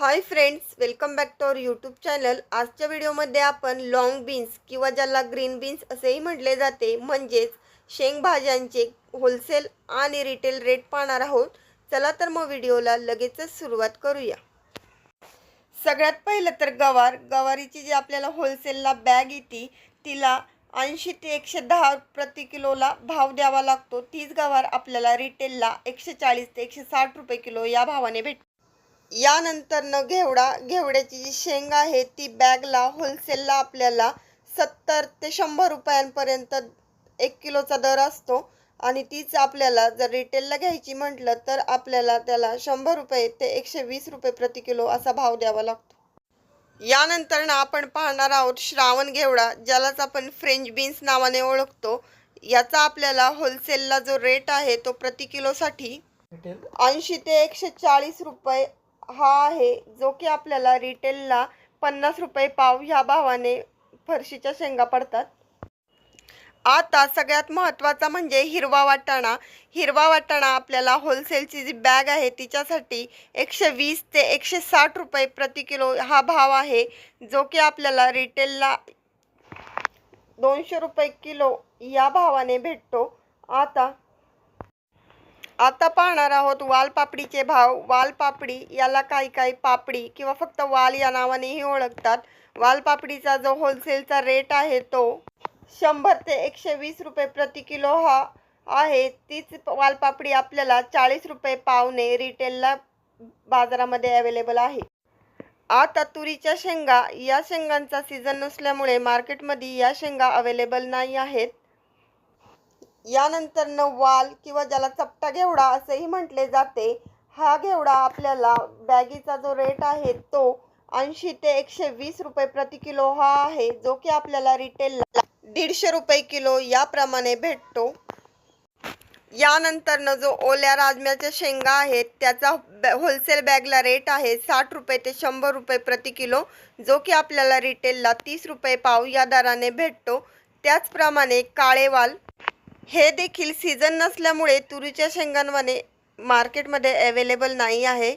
Hi friends welcome back to our YouTube channel आजच्या व्हिडिओमध्ये आपण लाँग बीन्स किंवा ज्याला ग्रीन बीन्स असेही म्हटले जाते म्हणजेच शेंगभाज्यांचे होलसेल आणि रिटेल रेट पाहणार आहोत. चला तर मग व्हिडिओला लगेचच सुरुवात करूया. सगळ्यात पहिलं तर गवार. गवारीची जी आपल्याला होलसेलला बॅग येते तिला ऐंशी ते एकशे दहा प्रति किलोला भाव द्यावा लागतो. तीच गवार आपल्याला रिटेलला एकशे चाळीस ते एकशे साठ रुपये किलो या भावाने भेट यानंतर न घेवडा घेवड्याची जी शेंग आहे ती बॅगला होलसेलला आपल्याला सत्तर ते शंभर रुपयांपर्यंत एक किलोचा दर असतो. आणि तीच आपल्याला जर रिटेलला घ्यायची म्हटलं तर आपल्याला त्याला शंभर रुपये ते एकशे वीस रुपये प्रति किलो असा भाव द्यावा लागतो. यानंतर ना आपण पाहणार आहोत श्रावण घेवडा ज्यालाच आपण फ्रेंच बीन्स नावाने ओळखतो. याचा आपल्याला होलसेलला जो रेट आहे तो प्रति किलोसाठी ऐंशी ते एकशे चाळीस रुपये हा आहे जो की आपल्याला रिटेलला पन्नास रुपये पाव ह्या भावाने फरशीच्या शेंगा पडतात. आता सगळ्यात महत्त्वाचा म्हणजे हिरवा वाटाणा. हिरवा वाटाणा आपल्याला होलसेलची जी बॅग आहे तिच्यासाठी एकशे वीस ते एकशे साठ रुपये प्रति किलो हा भाव आहे जो की आपल्याला रिटेलला दोनशे रुपये किलो या भावाने भेटतो. आता आता पाहणार आहोत वालपापडीचे भाव. वालपापडी याला काही काही पापडी किंवा फक्त वाल या नावानेही ओळखतात. वालपापडीचा जो होलसेलचा रेट आहे तो शंभर ते एकशे वीस रुपये प्रति किलो हा आहे. तीच वालपापडी आपल्याला चाळीस रुपये पावने रिटेलला बाजारामध्ये अवेलेबल आहे. आता तुरीच्या शेंगा. या शेंगांचा सीझन नसल्यामुळे मार्केटमध्ये या शेंगा अवेलेबल नाही आहेत. यानंतर नव्वाल वाल किंवा ज्याला चपटा घेवडा असेही म्हटले जाते हा घेवडा आपल्याला बॅगीचा जो रेट आहे तो ऐंशी ते एकशे वीस रुपये प्रति किलो हा आहे जो की आपल्याला रिटेलला दीडशे रुपये किलो याप्रमाणे भेटतो. यानंतरनं जो ओल्या राजम्याच्या शेंगा आहेत त्याचा बॅ होलसेल बॅगला रेट आहे साठ रुपये ते शंभर रुपये प्रति किलो जो की आपल्याला रिटेलला तीस रुपये पाव या दराने भेटतो. त्याचप्रमाणे काळेवाल हे देखील सीझन नसल्यामुळे तुरीच्या शेंगांमध्ये मार्केटमध्ये अवेलेबल नाही आहे.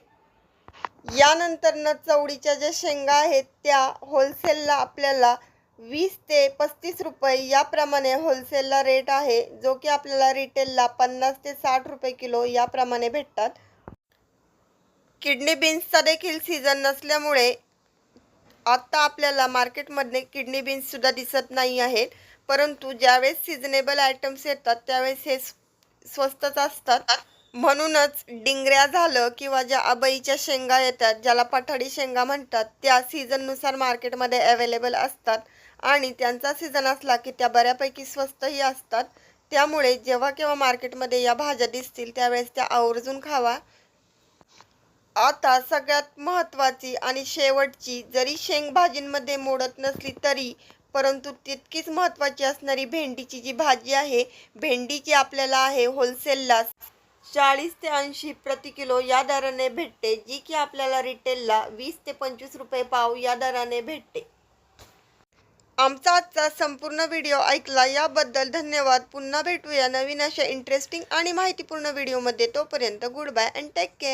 यानंतरनं चवडीच्या ज्या शेंगा आहेत त्या होलसेलला आपल्याला वीस ते पस्तीस रुपये याप्रमाणे होलसेलला रेट आहे जो की आपल्याला रिटेलला पन्नास ते साठ रुपये किलो याप्रमाणे भेटतात. किडनी बीन्सचा देखील सीझन नसल्यामुळे आत्ता आपल्याला मार्केटमध्ये किडनी बीन्ससुद्धा दिसत नाही आहेत. परंतु ज्यावेळेस सिजनेबल आयटम्स येतात त्यावेळेस हे स्वस्तच असतात. म्हणूनच डिंगऱ्या झालं किंवा ज्या अबईच्या शेंगा येतात ज्याला पठाडी शेंगा म्हणतात त्या सीझननुसार मार्केटमध्ये अवेलेबल असतात. आणि त्यांचा सीझन असला की त्या बऱ्यापैकी स्वस्तही असतात. त्यामुळे जेव्हा केव्हा मार्केटमध्ये या भाज्या दिसतील त्यावेळेस त्या आवर्जून खावा. आता सगळ्यात महत्त्वाची आणि शेवटची जरी शेंगभाजींमध्ये मोडत नसली तरी परंतु तितकीच महत्त्वाची असणारी भेंडीची जी भाजी आहे भेंडीची आपल्याला आहे होलसेलला चाळीस ते ऐंशी प्रति किलो या दराने भेटते जी की आपल्याला रिटेलला वीस ते पंचवीस रुपये पाव या दराने भेटते. आमचा आजचा संपूर्ण व्हिडिओ ऐकला याबद्दल धन्यवाद. पुन्हा भेटूया नवीन अशा इंटरेस्टिंग आणि माहितीपूर्ण व्हिडिओमध्ये. तोपर्यंत good bye and take care